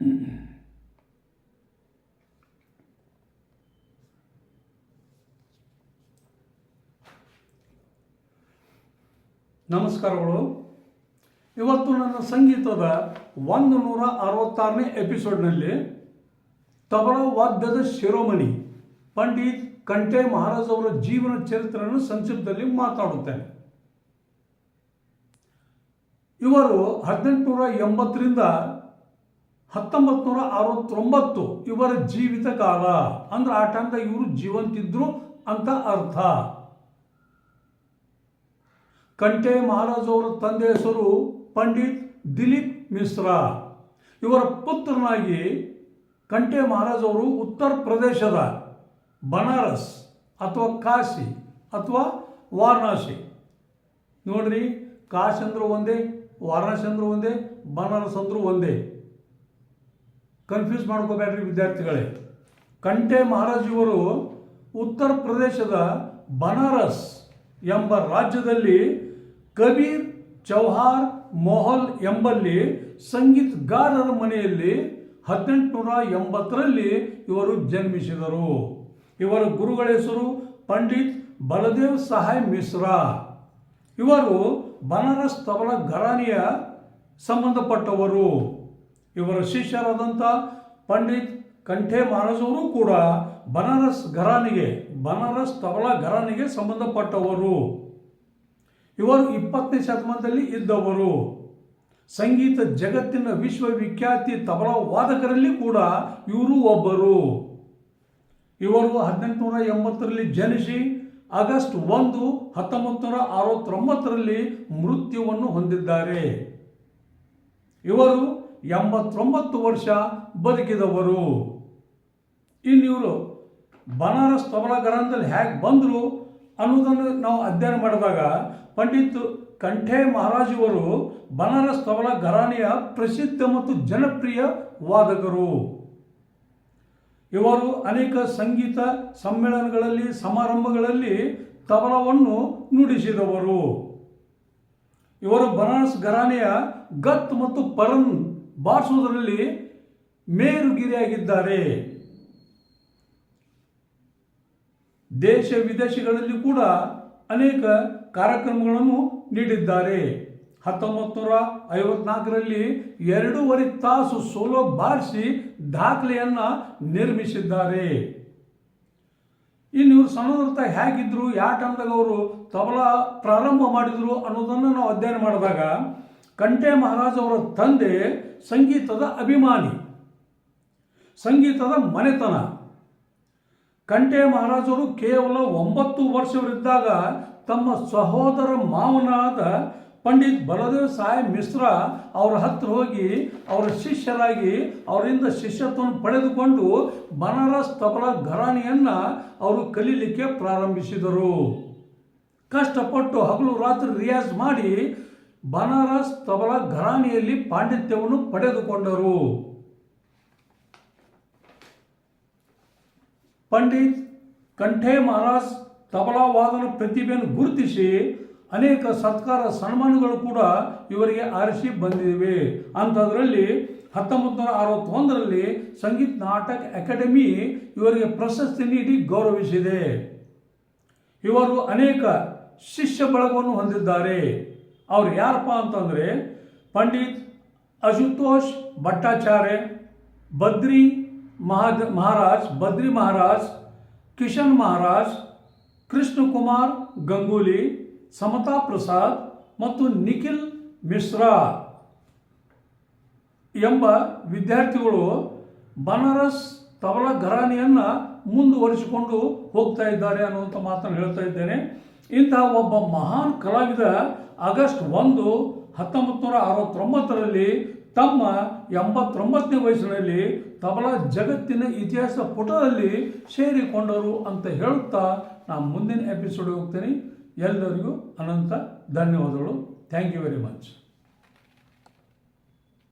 ನಮಸ್ಕಾರಗಳು. ಇವತ್ತು ನನ್ನ ಸಂಗೀತದ ಒಂದು ನೂರ ಅರವತ್ತಾರನೇ ಎಪಿಸೋಡ್ನಲ್ಲಿ ತಬಲ ವಾದ್ಯದ ಶಿರೋಮಣಿ ಪಂಡಿತ್ ಕಂಠೆ ಮಹಾರಾಜ್ ಅವರ ಜೀವನ ಚರಿತ್ರೆಯನ್ನು ಸಂಕ್ಷಿಪ್ತದಲ್ಲಿ ಮಾತಾಡುತ್ತೇನೆ. ಇವರು ಹದಿನೆಂಟುನೂರ ಎಂಬತ್ತರಿಂದ ಹತ್ತೊಂಬತ್ತು ನೂರ ಅರವತ್ತೊಂಬತ್ತು, ಇವರ ಜೀವಿತ ಕಾಲ. ಅಂದ್ರೆ ಆ ಟೈಮ್ದಾಗ ಇವರು ಜೀವಂತಿದ್ರು ಅಂತ ಅರ್ಥ. ಕಂಠೆ ಮಹಾರಾಜ್ ಅವರ ತಂದೆ ಹೆಸರು ಪಂಡಿತ್ ದಿಲೀಪ್ ಮಿಶ್ರಾ. ಇವರ ಪುತ್ರನಾಗಿ ಕಂಠೆ ಮಹಾರಾಜ್ ಅವರು ಉತ್ತರ ಪ್ರದೇಶದ ಬನಾರಸ್ ಅಥವಾ ಕಾಶಿ ಅಥವಾ ವಾರಣಾಸಿ. ನೋಡ್ರಿ, ಕಾಶಿ ಅಂದ್ರೂ ಒಂದೇ, ವಾರಣಾಸಿ ಅಂದ್ರೂ ಒಂದೇ, ಬನಾರಸ್ ಅಂದ್ರೂ ಒಂದೇ. ಕನ್ಫ್ಯೂಸ್ ಮಾಡ್ಕೋಬೇಡ್ರಿ ವಿದ್ಯಾರ್ಥಿಗಳೇ. ಕಂಠೆ ಮಹಾರಾಜಿಯವರು ಉತ್ತರ ಪ್ರದೇಶದ ಬನಾರಸ್ ಎಂಬ ರಾಜ್ಯದಲ್ಲಿ ಕಬೀರ್ ಚೌಹಾರ್ ಮೊಹಲ್ ಎಂಬಲ್ಲಿ ಸಂಗೀತಗಾರರ ಮನೆಯಲ್ಲಿ ಹದಿನೆಂಟುನೂರ ಎಂಬತ್ತರಲ್ಲಿ ಇವರು ಜನ್ಮಿಸಿದರು. ಇವರ ಗುರುಗಳ ಹೆಸರು ಪಂಡಿತ್ ಬಲದೇವ್ ಸಹಾಯ್ ಮಿಶ್ರಾ. ಇವರು ಬನಾರಸ್ ತಬಲ ಘರಾನಿಯ ಸಂಬಂಧಪಟ್ಟವರು. ಇವರ ಶಿಷ್ಯರಾದಂಥ ಪಂಡಿತ್ ಕಂಠೆ ಮಹಾರಾಜ್ ಅವರು ಕೂಡ ಬನಾರಸ್ ಘರಾನಿಗೆ, ಬನಾರಸ್ ತಬಲಾ ಘರಾನಿಗೆ ಸಂಬಂಧಪಟ್ಟವರು. ಇವರು ಇಪ್ಪತ್ತನೇ ಶತಮಾನದಲ್ಲಿ ಇದ್ದವರು. ಸಂಗೀತ ಜಗತ್ತಿನ ವಿಶ್ವವಿಖ್ಯಾತಿ ತಬಲಾ ವಾದಕರಲ್ಲಿ ಕೂಡ ಇವರು ಒಬ್ಬರು. ಇವರು ಹದಿನೆಂಟುನೂರ ಎಂಬತ್ತರಲ್ಲಿ ಜನಿಸಿ ಆಗಸ್ಟ್ ಒಂದು ಹತ್ತೊಂಬತ್ತು ನೂರ ಅರವತ್ತೊಂಬತ್ತರಲ್ಲಿ ಮೃತ್ಯುವನ್ನು ಹೊಂದಿದ್ದಾರೆ. ಇವರು ಎಂಬತ್ತೊಂಬತ್ತು ವರ್ಷ ಬದುಕಿದವರು. ಇನ್ನು ಇವರು ಬನಾರಸ್ ತಬಲಾ ಘರಾನದಲ್ಲಿ ಹೇಗೆ ಬಂದರು ಅನ್ನೋದನ್ನು ನಾವು ಅಧ್ಯಯನ ಮಾಡಿದಾಗ ಪಂಡಿತ್ ಕಂಠೆ ಮಹಾರಾಜವರು ಬನಾರಸ್ ತಬಲ ಘರಾನೆಯ ಪ್ರಸಿದ್ಧ ಮತ್ತು ಜನಪ್ರಿಯ ವಾದಕರು. ಇವರು ಅನೇಕ ಸಂಗೀತ ಸಮ್ಮೇಳನಗಳಲ್ಲಿ, ಸಮಾರಂಭಗಳಲ್ಲಿ ತಬಲವನ್ನು ನುಡಿಸಿದವರು. ಇವರು ಬನಾರಸ್ ಘರಾನೆಯ ಗತ್ ಮತ್ತು ಪರನ್ ಬಾರಿಸುವುದರಲ್ಲಿ ಮೇರುಗಿರಿಯಾಗಿದ್ದಾರೆ. ದೇಶ ವಿದೇಶಗಳಲ್ಲಿ ಕೂಡ ಅನೇಕ ಕಾರ್ಯಕ್ರಮಗಳನ್ನು ನೀಡಿದ್ದಾರೆ. ಹತ್ತೊಂಬತ್ತು ನೂರ ಐವತ್ನಾಲ್ಕರಲ್ಲಿ ಎರಡೂವರೆ ತಾಸು ಸೋಲೋ ಬಾರಿಸಿ ದಾಖಲೆಯನ್ನು ನಿರ್ಮಿಸಿದ್ದಾರೆ. ಇನ್ನು ಇವರು ಹ್ಯಾಗಿದ್ರು ಹೇಗಿದ್ರು, ಯಾವ ಟೈಮ್ದಾಗ ಅವರು ತಬಲಾ ಪ್ರಾರಂಭ ಮಾಡಿದರು ಅನ್ನೋದನ್ನು ನಾವು ಅಧ್ಯಯನ ಮಾಡಿದಾಗ ಕಂಠೆ ಮಹಾರಾಜ್ ಅವರ ತಂದೆ ಸಂಗೀತದ ಅಭಿಮಾನಿ, ಸಂಗೀತದ ಮನೆತನ. ಕಂಠೆ ಮಹಾರಾಜರು ಕೇವಲ ಒಂಬತ್ತು ವರ್ಷವರಿದ್ದಾಗ ತಮ್ಮ ಸಹೋದರ ಮಾವನಾದ ಪಂಡಿತ್ ಬಲದೇವ್ ಸಾಹೇಬ್ ಮಿಶ್ರಾ ಅವರ ಹತ್ರ ಹೋಗಿ ಅವರ ಶಿಷ್ಯರಾಗಿ ಅವರಿಂದ ಶಿಷ್ಯತ್ವವನ್ನು ಪಡೆದುಕೊಂಡು ಬನಾರಸ್ ತಬಲ ಘರಾಣಿಯನ್ನು ಅವರು ಕಲೀಲಿಕ್ಕೆ ಪ್ರಾರಂಭಿಸಿದರು. ಕಷ್ಟಪಟ್ಟು ಹಗಲು ರಾತ್ರಿ ರಿಯಾಜ್ ಮಾಡಿ ಬನಾರಸ್ ತಬಲಾ ಘರಾಣಿಯಲ್ಲಿ ಪಾಂಡಿತ್ಯವನ್ನು ಪಡೆದುಕೊಂಡರು. ಪಂಡಿತ್ ಕಂಠೆ ಮಹಾರಾಜ್ ತಬಲಾ ವಾದನ ಪ್ರತಿಭೆಯನ್ನು ಗುರುತಿಸಿ ಅನೇಕ ಸತ್ಕಾರ ಸನ್ಮಾನಗಳು ಕೂಡ ಇವರಿಗೆ ಆರಿಸಿ ಬಂದಿವೆ. ಅಂಥದ್ರಲ್ಲಿ ಹತ್ತೊಂಬತ್ತು ನೂರ ಅರವತ್ತೊಂದರಲ್ಲಿ ಸಂಗೀತ ನಾಟಕ ಅಕಾಡೆಮಿ ಇವರಿಗೆ ಪ್ರಶಸ್ತಿ ನೀಡಿ ಗೌರವಿಸಿದೆ. ಇವರು ಅನೇಕ ಶಿಷ್ಯ ಬಳಗವನ್ನು ಹೊಂದಿದ್ದಾರೆ. ಅವ್ರು ಯಾರಪ್ಪ ಅಂತಂದರೆ ಪಂಡಿತ್ ಅಶುತೋಷ್ ಭಟ್ಟಾಚಾರ್ಯ, ಬದ್ರಿ ಮಹಾದ ಮಹಾರಾಜ್, ಬದ್ರಿ ಮಹಾರಾಜ್, ಕಿಶನ್ ಮಹಾರಾಜ್, ಕೃಷ್ಣಕುಮಾರ್ ಗಂಗೂಲಿ, ಸಮತಾ ಪ್ರಸಾದ್ ಮತ್ತು ನಿಖಿಲ್ ಮಿಶ್ರಾ ಎಂಬ ವಿದ್ಯಾರ್ಥಿಗಳು ಬನಾರಸ್ ತಬಲಾ ಘರಾಣಿಯನ್ನು ಮುಂದುವರಿಸಿಕೊಂಡು ಹೋಗ್ತಾ ಇದ್ದಾರೆ ಅನ್ನುವಂಥ ಮಾತನ್ನು ಹೇಳ್ತಾ ಇದ್ದೇನೆ. ಇಂತಹ ಒಬ್ಬ ಮಹಾನ್ ಕಲಾವಿದ ಆಗಸ್ಟ್ ಒಂದು ಹತ್ತೊಂಬತ್ತು ನೂರ ಅರವತ್ತೊಂಬತ್ತರಲ್ಲಿ ತಮ್ಮ ಎಂಬತ್ತೊಂಬತ್ತನೇ ವಯಸ್ಸಿನಲ್ಲಿ ತಬಲಾ ಜಗತ್ತಿನ ಇತಿಹಾಸ ಪುಟದಲ್ಲಿ ಸೇರಿಕೊಂಡರು ಅಂತ ಹೇಳುತ್ತಾ ನಾನು ಮುಂದಿನ ಎಪಿಸೋಡ್ ಹೋಗ್ತೀನಿ. ಎಲ್ಲರಿಗೂ ಅನಂತ ಧನ್ಯವಾದಗಳು. Thank you very much